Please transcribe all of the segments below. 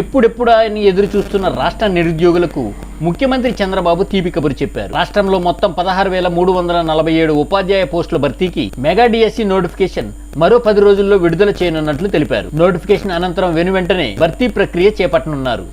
ఎప్పుడెప్పుడు అని ఎదురు చూస్తున్న రాష్ట్ర నిరుద్యోగులకు ముఖ్యమంత్రి చంద్రబాబు తీపి కబురు చెప్పారు. రాష్ట్రంలో మొత్తం పదహారు వేల మూడు వందల నలభై ఏడు ఉపాధ్యాయ పోస్టుల భర్తీకి మెగా డిఎస్సి నోటిఫికేషన్ మరో పది రోజుల్లో విడుదల చేయనున్నట్లు తెలిపారు. నోటిఫికేషన్ అనంతరం వెను వెంటనే భర్తీ ప్రక్రియ చేపట్టనున్నారు.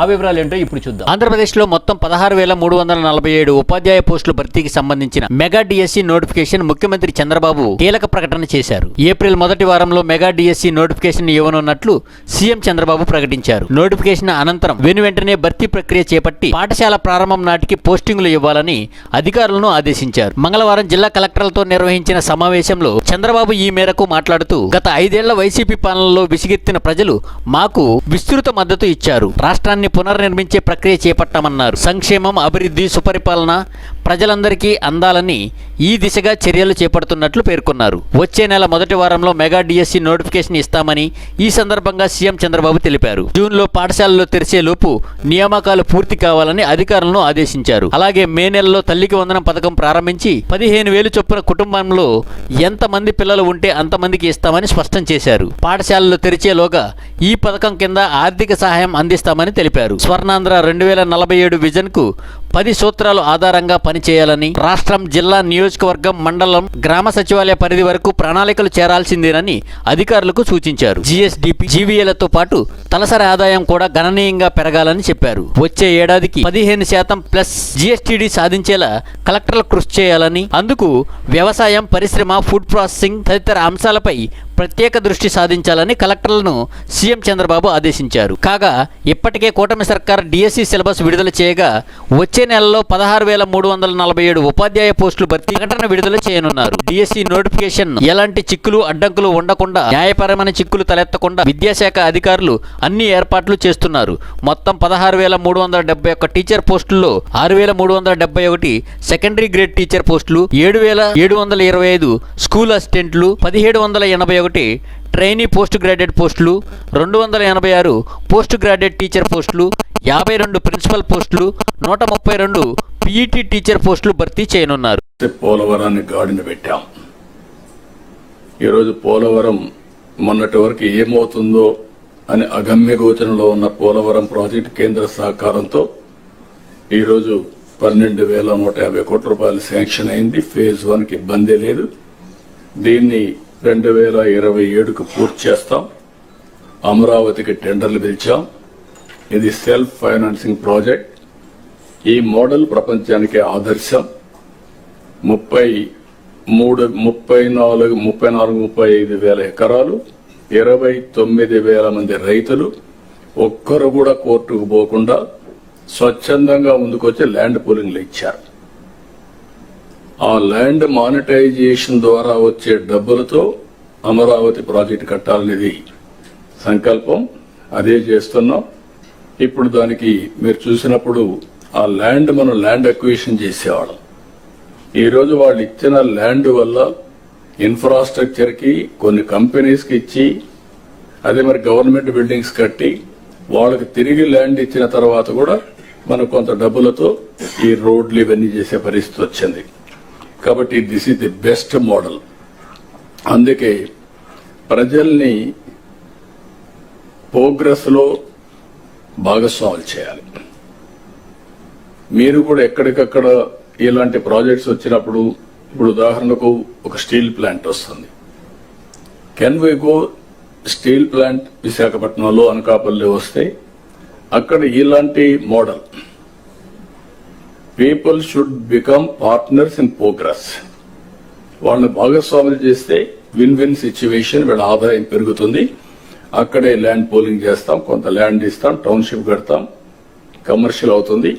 ఆ వివరాలు ఏంటో ఇప్పుడు చూద్దాం. ఆంధ్రప్రదేశ్లో మొత్తం పదహారు వేల మూడు వందల నలభై ఏడు ఉపాధ్యాయ పోస్టుల భర్తీకి సంబంధించిన మెగా డిఎస్సి నోటిఫికేషన్ ముఖ్యమంత్రి చంద్రబాబు కీలక ప్రకటన చేశారు. ఏప్రిల్ మొదటి వారంలో మెగా డిఎస్సి నోటిఫికేషన్ ఇవ్వనున్నట్లు సీఎం చంద్రబాబు ప్రకటించారు. నోటిఫికేషన్ అనంతరం వెను వెంటనే భర్తీ ప్రక్రియ చేపట్టి పాఠశాల ప్రారంభం నాటికి పోస్టింగ్లు ఇవ్వాలని అధికారులను ఆదేశించారు. మంగళవారం జిల్లా కలెక్టర్లతో నిర్వహించిన సమావేశంలో చంద్రబాబు ఈ మేరకు మాట్లాడుతూ గత ఐదేళ్ళ వైసీపీ పాలనలో విసిగెత్తిన ప్రజలు మాకు విస్తృత మద్దతు ఇచ్చారు. రాష్ట్రాన్ని పునర్నిర్మించే ప్రక్రియ చేపట్టామన్నారు. సంక్షేమం అభివృద్ధి సుపరిపాలన ప్రజలందరికీ అందాలని ఈ దిశగా చర్యలు చేపడుతున్నట్లు పేర్కొన్నారు. వచ్చే నెల మొదటి వారంలో మెగా డిఎస్సి నోటిఫికేషన్ ఇస్తామని ఈ సందర్భంగా సీఎం చంద్రబాబు తెలిపారు. జూన్లో పాఠశాలలు తెరిచేలోపు నియామకాలు పూర్తి కావాలని అధికారులను ఆదేశించారు. అలాగే మే నెలలో తల్లికి వందనం పథకం ప్రారంభించి పదిహేను వేలు చొప్పున కుటుంబంలో ఎంతమంది పిల్లలు ఉంటే అంతమందికి ఇస్తామని స్పష్టం చేశారు. పాఠశాలలు తెరిచేలోగా ఈ పథకం కింద ఆర్థిక సహాయం అందిస్తామని తెలిపారు. స్వర్ణాంధ్ర రెండు వేల నలభై ఏడు విజన్కు పది సూత్రాలు ఆధారంగా పనిచేయాలని రాష్ట్రం జిల్లా నియోజకవర్గం మండలం గ్రామ సచివాలయ పరిధి వరకు ప్రణాళికలు చేరాల్సిందేనని అధికారులకు సూచించారు. జిఎస్డిపి జీవీఏలతో పాటు తలసరి ఆదాయం కూడా గణనీయంగా పెరగాలని చెప్పారు. వచ్చే ఏడాదికి పదిహేను శాతం ప్లస్ జిఎస్టిడి సాధించేలా కలెక్టర్లు కృషి చేయాలని అందుకు వ్యవసాయం పరిశ్రమ ఫుడ్ ప్రాసెసింగ్ తదితర అంశాలపై ప్రత్యేక దృష్టి సాధించాలని కలెక్టర్లను సీఎం చంద్రబాబు ఆదేశించారు. కాగా ఇప్పటికే కూటమి సర్కార్ డిఎస్సి సిలబస్ విడుదల చేయగా వచ్చే నెలలో పదహారు వేల మూడు వందల నలభై ఏడు ఉపాధ్యాయ పోస్టులు భర్తీ ప్రకటన విడుదల చేయనున్నారు. డిఎస్సి నోటిఫికేషన్ ఎలాంటి చిక్కులు అడ్డంకులు ఉండకుండా న్యాయపరమైన చిక్కులు తలెత్తకుండా విద్యాశాఖ అధికారులు అన్ని ఏర్పాట్లు చేస్తున్నారు. మొత్తం పదహారు వేల మూడు వందల డెబ్బై ఒక్క టీచర్ పోస్టుల్లో ఆరు వేల మూడు వందల డెబ్బై ఒకటి సెకండరీ గ్రేడ్ టీచర్ పోస్టులు ఏడు వేల ఏడు వందల ఇరవై ఐదు స్కూల్ అసిస్టెంట్లు పదిహేడు వందల ఎనభై ఒకటి ట్రైనీ పోస్ట్ గ్రాడ్యుయేట్ పోస్టులు రెండు వందల ఎనభై ఆరు పోస్ట్ గ్రాడ్యుయేట్ టీచర్ పోస్టులు యాభై రెండు ప్రిన్సిపల్ పోస్టులు నూట ముప్పై రెండు పీఈటీ టీచర్ పోస్టులు భర్తీ చేయనున్నారు. పోలవరాన్ని గాడిన పెట్టాం. ఈరోజు పోలవరం మొన్నటి వరకు ఏమవుతుందో అని అగమ్య గోచరంలో ఉన్న పోలవరం ప్రాజెక్టు కేంద్ర సహకారంతో ఈరోజు పన్నెండు వేల నూట యాభై కోట్ల రూపాయలు శాంక్షన్ అయింది. ఫేజ్ వన్కి ఇబ్బంది లేదు. దీన్ని రెండు వేల ఇరవై ఏడుకు పూర్తి చేస్తాం. అమరావతికి టెండర్లు పిలిచాం. ఇది సెల్ఫ్ ఫైనాన్సింగ్ ప్రాజెక్ట్. ఈ మోడల్ ప్రపంచానికి ఆదర్శం. ముప్పై మూడు ముప్పై నాలుగు ముప్పై నాలుగు ముప్పై ఐదు వేల ఎకరాలు ఇరవై తొమ్మిది వేల మంది రైతులు. ఒక్కరు కూడా కోర్టుకు పోకుండా స్వచ్ఛందంగా ముందుకొచ్చి ల్యాండ్ పూలింగ్లు ఇచ్చారు. ఆ ల్యాండ్ మానిటైజేషన్ ద్వారా వచ్చే డబ్బులతో అమరావతి ప్రాజెక్టు కట్టాలనేది సంకల్పం. అదే చేస్తున్నాం. ఇప్పుడు దానికి మీరు చూసినప్పుడు ఆ ల్యాండ్ మనం ల్యాండ్ అక్విజిషన్ చేసేవాళ్ళం. ఈరోజు వాళ్ళు ఇచ్చిన ల్యాండ్ వల్ల ఇన్ఫ్రాస్ట్రక్చర్కి కొన్ని కంపెనీస్కి ఇచ్చి అదే మరి గవర్నమెంట్ బిల్డింగ్స్ కట్టి వాళ్ళకి తిరిగి ల్యాండ్ ఇచ్చిన తర్వాత కూడా మనం కొంత డబ్బులతో ఈ రోడ్లు ఇవన్నీ చేసే పరిస్థితి వచ్చింది. కాబట్టి this is the best model అందుకే ప్రజల్ని ప్రోగ్రెస్లో భాగస్వాములు చేయాలి. మీరు కూడా ఎక్కడికక్కడ ఇలాంటి ప్రాజెక్ట్స్ వచ్చినప్పుడు ఇప్పుడు ఉదాహరణకు ఒక స్టీల్ ప్లాంట్ వస్తుంది. Can we go steel plant విశాఖపట్నంలో అనకాపల్లి వస్తే అక్కడ ఇలాంటి model people should become partners in progress వాళ్ళని భాగస్వాములు చేస్తే విన్ విన్ సిచ్యువేషన్ వీళ్ళ ఆదాయం పెరుగుతుంది. అక్కడే ల్యాండ్ పోలింగ్ చేస్తాం కొంత ల్యాండ్ ఇస్తాం టౌన్షిప్ కడతాం కమర్షియల్ అవుతుంది.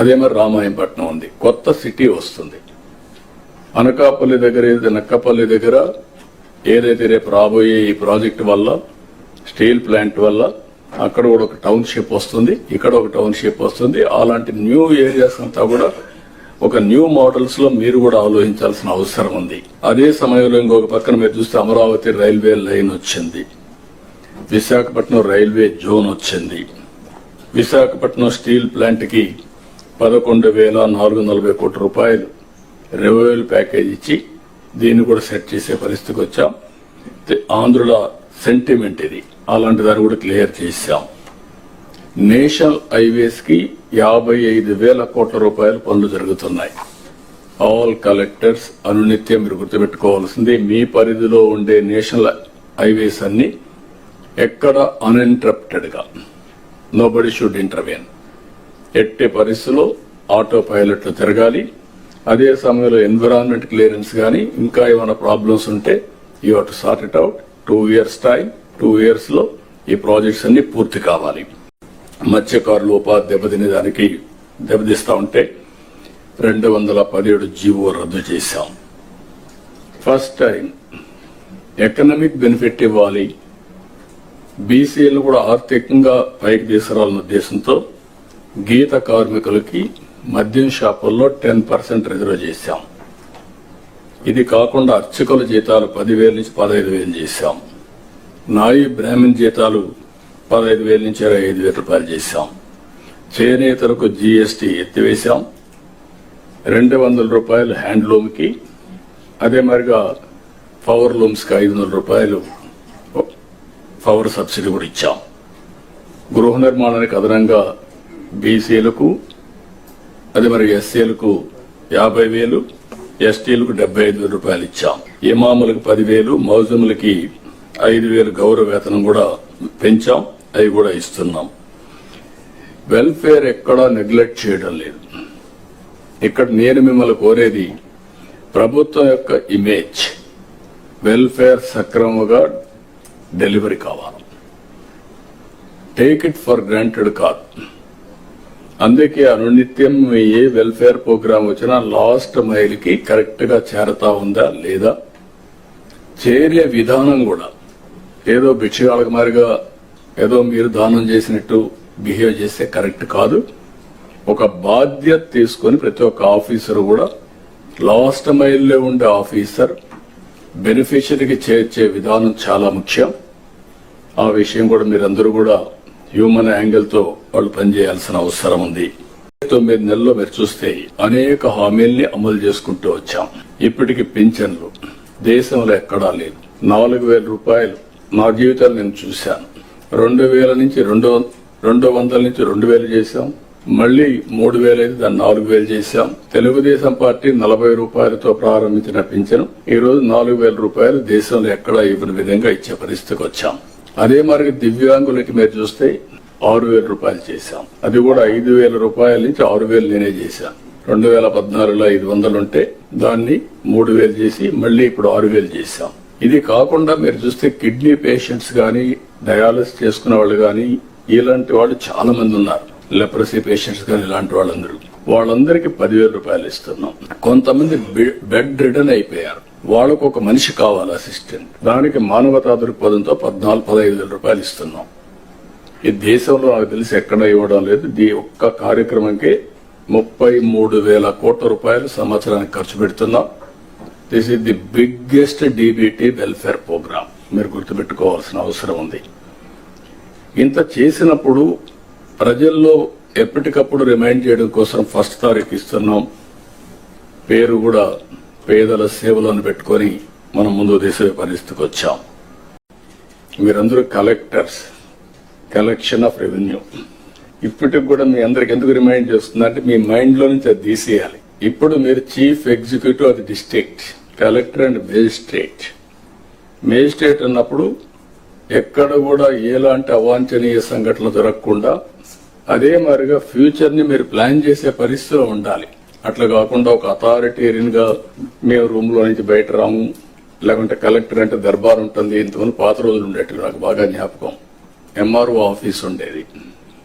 అదే మరి రామాయంపట్నం ఉంది. కొత్త సిటీ వస్తుంది. అనకాపల్లి దగ్గర ఏదైతే నక్కపల్లి దగ్గర ఏదైతే రేపు రాబోయే ఈ ప్రాజెక్ట్ వల్ల స్టీల్ ప్లాంట్ వల్ల అక్కడ కూడా ఒక టౌన్షిప్ వస్తుంది ఇక్కడ ఒక టౌన్షిప్ వస్తుంది. అలాంటి న్యూ ఏరియాస్ అంతా కూడా ఒక న్యూ మోడల్స్లో మీరు కూడా ఆలోచించాల్సిన అవసరం ఉంది. అదే సమయంలో ఇంకొక పక్కన మీరు చూస్తే అమరావతి రైల్వే లైన్ వచ్చింది. విశాఖపట్నం రైల్వే జోన్ వచ్చింది. విశాఖపట్నం స్టీల్ ప్లాంట్కి పదకొండు వేల నాలుగు నలభై కోట్ల రూపాయలు రెవెన్యూ ప్యాకేజ్ ఇచ్చి దీన్ని కూడా సెట్ చేసే పరిస్థితికి వచ్చాం. ఆంధ్రుల సెంటిమెంట్ ఇది. అలాంటి దాన్ని కూడా క్లియర్ చేశాం. నేషనల్ హైవేస్కి యాభై ఐదు వేల కోట్ల రూపాయల పనులు జరుగుతున్నాయి. ఆల్ కలెక్టర్స్ అనునిత్యం మీరు గుర్తుపెట్టుకోవాల్సింది మీ పరిధిలో ఉండే నేషనల్ హైవేస్ అన్ని ఎక్కడ అన్ఇంటరప్టెడ్గా నోబడి షుడ్ ఇంటర్వ్యూన్ ఎట్టి పరిస్థితుల్లో ఆటో పైలట్లు తిరగాలి. అదే సమయంలో ఎన్విరాన్మెంట్ క్లియరెన్స్ కానీ ఇంకా ఏమైనా ప్రాబ్లమ్స్ ఉంటే you have to sort it out two years time two ఇయర్స్లో ఈ ప్రాజెక్ట్స్ అన్ని పూర్తి కావాలి. మత్స్యకారులు ఉపాధి దెబ్బతినే దానికి దెబ్బతీస్తా ఉంటే రెండు వందల పదిహేడు జీవో రద్దు చేశాం. ఫస్ట్ టైం ఎకనామిక్ బెనిఫిట్ ఇవ్వాలి. బీసీలు కూడా ఆర్థికంగా పైకి తీసుకురావాలన్న ఉద్దేశంతో గీత కార్మికులకి మద్యం షాపుల్లో టెన్ పర్సెంట్ రిజర్వ్ చేశాం. ఇది కాకుండా అర్చకుల జీతాలు పదివేల నుంచి పదహైదు వేలు చేశాం. నాయి బ్రాహ్మణ్ జీతాలు పదహైదు వేల నుంచి ఇరవై ఐదు వేల రూపాయలు చేశాం. చేనేతలకు జీఎస్టీ ఎత్తివేశాం. రెండు వందల రూపాయలు హ్యాండ్లూమ్కి అదే మాదిరిగా పవర్ లూమ్స్కి ఐదు వందల రూపాయలు పవర్ సబ్సిడీ కూడా ఇచ్చాం. గృహ నిర్మాణానికి అదనంగా బీసీలకు అదే మరి ఎస్సీలకు యాభై వేలు ఎస్టీలకు డెబ్బై ఐదు వేల రూపాయలు ఇచ్చాం. ఇమాములకు పదివేలు మౌజములకి ఐదు వేలు గౌరవ వేతనం కూడా పెంచాం అవి కూడా ఇస్తున్నాం. వెల్ఫేర్ ఎక్కడా నెగ్లెక్ట్ చేయడం లేదు. ఇక్కడ నేను మిమ్మల్ని కోరేది ప్రభుత్వం యొక్క ఇమేజ్ వెల్ఫేర్ సక్రమంగా డెలివరీ కావాలి. టేక్ ఇట్ ఫర్ గ్రాంటెడ్ కాదు. అందుకే అనునిత్యం అయ్యే ఏ వెల్ఫేర్ ప్రోగ్రామ్ వచ్చినా లాస్ట్ మైల్కి కరెక్ట్గా చేరతా ఉందా లేదా? చేరే విధానం కూడా ఏదో భిక్షగాళ్ళకి మారిగా ఏదో మీరు దానం చేసినట్టు బిహేవ్ చేస్తే కరెక్ట్ కాదు. ఒక బాధ్యత తీసుకొని ప్రతి ఒక్క ఆఫీసర్ కూడా లాస్ట్ మైల్లో ఉండే ఆఫీసర్ బెనిఫిషరీకి చేర్చే విధానం చాలా ముఖ్యం. ఆ విషయం కూడా మీరందరూ కూడా హ్యూమన్ యాంగిల్తో వాళ్ళు పనిచేయాల్సిన అవసరం ఉంది. తొమ్మిది నెలల్లో మీరు చూస్తే అనేక హామీల్ని అమలు చేసుకుంటూ వచ్చాం. ఇప్పటికి పింఛన్లు దేశంలో ఎక్కడా లేదు నాలుగు వేల రూపాయలు నా జీవితాలు నేను చూశాను. రెండు వేల నుంచి రెండు రెండు వందల నుంచి రెండు వేలు చేశాం. మళ్ళీ మూడు వేలు అయితే దాన్ని నాలుగు వేలు చేశాం. తెలుగుదేశం పార్టీ నలభై రూపాయలతో ప్రారంభించిన పింఛను ఈ రోజు నాలుగు వేల రూపాయలు దేశంలో ఎక్కడా ఇవ్వని విధంగా ఇచ్చే పరిస్థితికి వచ్చాం. అదే మరి దివ్యాంగులకి మీరు చూస్తే ఆరు వేల రూపాయలు చేశాం. అది కూడా ఐదు వేల రూపాయల నుంచి ఆరు వేలు నేనే చేశాను. రెండు వేల పద్నాలుగులో ఐదు వందలు ఉంటే దాన్ని మూడు వేలు చేసి మళ్ళీ ఇప్పుడు ఆరు వేలు చేశాం. ఇది కాకుండా మీరు చూస్తే కిడ్నీ పేషెంట్స్ కానీ డయాలసిస్ చేసుకున్న వాళ్ళు కానీ ఇలాంటి వాళ్ళు చాలా మంది ఉన్నారు. లెప్రసీ పేషెంట్స్ కానీ ఇలాంటి వాళ్ళందరూ. వాళ్ళందరికీ పదివేల రూపాయలు ఇస్తున్నాం. కొంతమంది బెడ్ రిటర్న్ అయిపోయారు. వాళ్ళకు ఒక మనిషి కావాలి అసిస్టెంట్. దానికి మానవతా దృక్పథంతో పద్నాలుగు పదహైదు వేల రూపాయలు ఇస్తున్నాం. ఈ దేశంలో నాకు తెలిసి ఎక్కడ ఇవ్వడం లేదు. దీ ఒక్క కార్యక్రమంకి ముప్పై మూడు వేల కోట్ల రూపాయలు సంవత్సరానికి ఖర్చు పెడుతున్నాం. This is the biggest DBT welfare program మీరు గుర్తుపెట్టుకోవాల్సిన అవసరం ఉంది. ఇంత చేసినప్పుడు ప్రజల్లో ఎప్పటికప్పుడు రిమైండ్ చేయడం కోసం ఫస్ట్ తారీఖు ఇస్తున్నాం. పేరు కూడా పేదల సేవలను పెట్టుకొని మనం ముందు తీసే పరిస్థితికి వచ్చాం. మీరందరూ కలెక్టర్స్ కలెక్షన్ ఆఫ్ రెవెన్యూ. ఇప్పటికి కూడా మీ అందరికి ఎందుకు రిమైండ్ చేస్తుందంటే మీ మైండ్లో నుంచి అది తీసేయాలి. ఇప్పుడు మీరు chief executive of district collector and magistrate. Magistrate అన్నప్పుడు ఎక్కడ కూడా ఎలాంటి అవాంఛనీయ సంఘటనలు జరగకుండా అదే మాదిరిగా ఫ్యూచర్ని మీరు ప్లాన్ చేసే పరిస్థితిలో ఉండాలి. అట్లా కాకుండా ఒక అథారిటేరియన్గా మేము రూమ్లో నుంచి బయట రాము లేకుంటే కలెక్టర్ అంటే దర్బార్ ఉంటుంది ఇంతమంది పాత రోజులు ఉండేట్టు నాకు బాగా జ్ఞాపకం. ఎంఆర్ఓ ఆఫీస్ ఉండేది.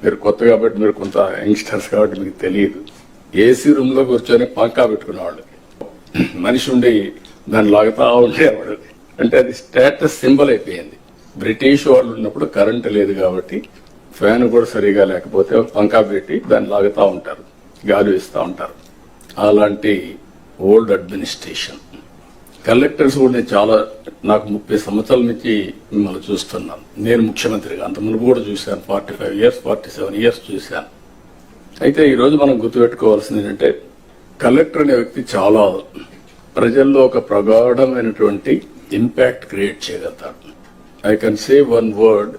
మీరు కొత్త కాబట్టి మీరు కొంత యంగ్స్టర్స్ కాబట్టి మీకు తెలియదు. ఏసీ రూమ్లో కూర్చొని పంకా పెట్టుకునేవాళ్ళు. మనిషి ఉండి దాన్ని లాగుతా ఉండేవాడు. అంటే అది స్టేటస్ సింబల్ అయిపోయింది. బ్రిటిష్ వాళ్ళు ఉన్నప్పుడు కరెంట్ లేదు కాబట్టి ఫ్యాన్ కూడా సరిగా లేకపోతే పంకా పెట్టి దాన్ని లాగుతా ఉంటారు. గాలి వేస్తూ ఉంటారు. అలాంటి ఓల్డ్ అడ్మినిస్ట్రేషన్. కలెక్టర్స్ కూడా నేను చాలా నాకు ముప్పై సంవత్సరాల నుంచి మిమ్మల్ని చూస్తున్నాను. నేను ముఖ్యమంత్రిగా అంత మునుపు కూడా చూశాను. Forty five years forty seven years చూశాను. అయితే ఈ రోజు మనం గుర్తుపెట్టుకోవాల్సింది ఏంటంటే కలెక్టర్ అనే వ్యక్తి చాలా ప్రజల్లో ఒక ప్రగాఢమైనటువంటి ఇంపాక్ట్ క్రియేట్ చేయగలుగుతాడు. I can say one word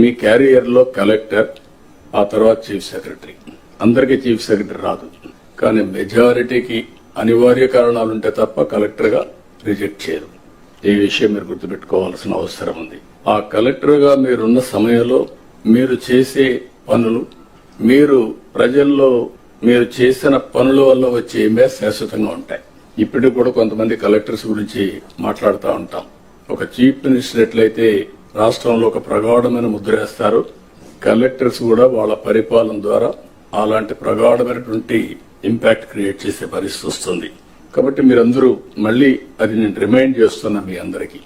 మీ క్యారియర్లో కలెక్టర్ ఆ తర్వాత చీఫ్ సెక్రటరీ అందరికీ చీఫ్ సెక్రటరీ రాదు. కానీ మెజారిటీకి అనివార్య కారణాలుంటే తప్ప కలెక్టర్గా రిజెక్ట్ చేయరు. ఈ విషయం మీరు గుర్తుపెట్టుకోవాల్సిన అవసరం ఉంది. ఆ కలెక్టర్గా మీరున్న సమయంలో మీరు చేసే పనులు మీరు ప్రజల్లో మీరు చేసిన పనుల వల్ల వచ్చే ఇమేజ్ శాశ్వతంగా ఉంటాయి. ఇప్పటికి కూడా కొంతమంది కలెక్టర్స్ గురించి మాట్లాడుతూ ఉంటాం. ఒక చీఫ్ మినిస్టర్ ఎట్లయితే రాష్ట్రంలో ఒక ప్రగాఢమైన ముద్ర వేస్తారు కలెక్టర్స్ కూడా వాళ్ళ పరిపాలన ద్వారా అలాంటి ప్రగాఢమైనటువంటి ఇంపాక్ట్ క్రియేట్ చేసే పరిస్థితి వస్తుంది. కాబట్టి మీరందరూ మళ్ళీ అది నేను రిమైండ్ చేస్తున్నా మీ అందరికీ.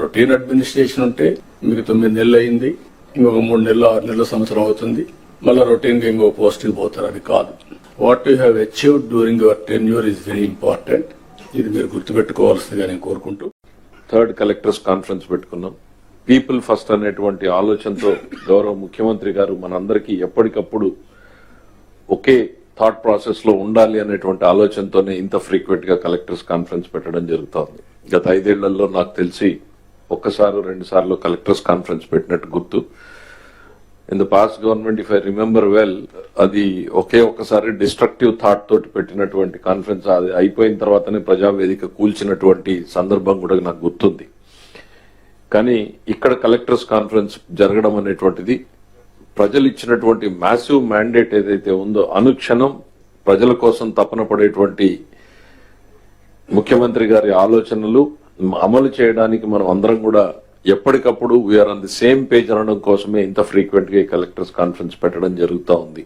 రొటీన్ అడ్మినిస్ట్రేషన్ ఉంటే మీకు తొమ్మిది నెలలు అయింది ఇంకొక మూడు నెలలు ఆరు నెలల సంవత్సరం అవుతుంది. మళ్ళీ రొటీన్గా ఇంకో పోస్టింగ్ పోతారు. అది కాదు. What you have achieved during your tenure is very important ఇది మీరు గుర్తుపెట్టుకోవాల్సిందిగా నేను కోరుకుంటూ. థర్డ్ కలెక్టర్స్ కాన్ఫరెన్స్ పెట్టుకున్నాం. పీపుల్ ఫస్ట్ అనేటువంటి ఆలోచనతో గౌరవ ముఖ్యమంత్రి గారు మనందరికీ ఎప్పటికప్పుడు ఒకే థాట్ ప్రాసెస్లో ఉండాలి అనేటువంటి ఆలోచనతోనే ఇంత ఫ్రీక్వెంట్గా కలెక్టర్స్ కాన్ఫరెన్స్ పెట్టడం జరుగుతోంది. గత ఐదేళ్ళలో నాకు తెలిసి ఒక్కసారి రెండు సార్లు కలెక్టర్స్ కాన్ఫరెన్స్ పెట్టినట్టు గుర్తు. In the past government if I remember well అది ఒకే ఒక్కసారి డిస్ట్రక్టివ్ థాట్ తోటి పెట్టినటువంటి కాన్ఫరెన్స్ అది అయిపోయిన తర్వాతనే ప్రజావేదిక కూల్చినటువంటి సందర్భం కూడా నాకు గుర్తుంది. కానీ ఇక్కడ కలెక్టర్స్ కాన్ఫరెన్స్ జరగడం అనేటువంటిది ప్రజలు ఇచ్చినటువంటి మ్యాసివ్ మ్యాండేట్ ఏదైతే ఉందో అనుక్షణం ప్రజల కోసం తపన పడేటువంటి ముఖ్యమంత్రి గారి ఆలోచనలు అమలు చేయడానికి మనం అందరం కూడా ఎప్పటికప్పుడు we are on the same page అనడం కోసమే ఇంత ఫ్రీక్వెంట్గా ఈ కలెక్టర్స్ కాన్ఫరెన్స్ పెట్టడం జరుగుతూ ఉంది.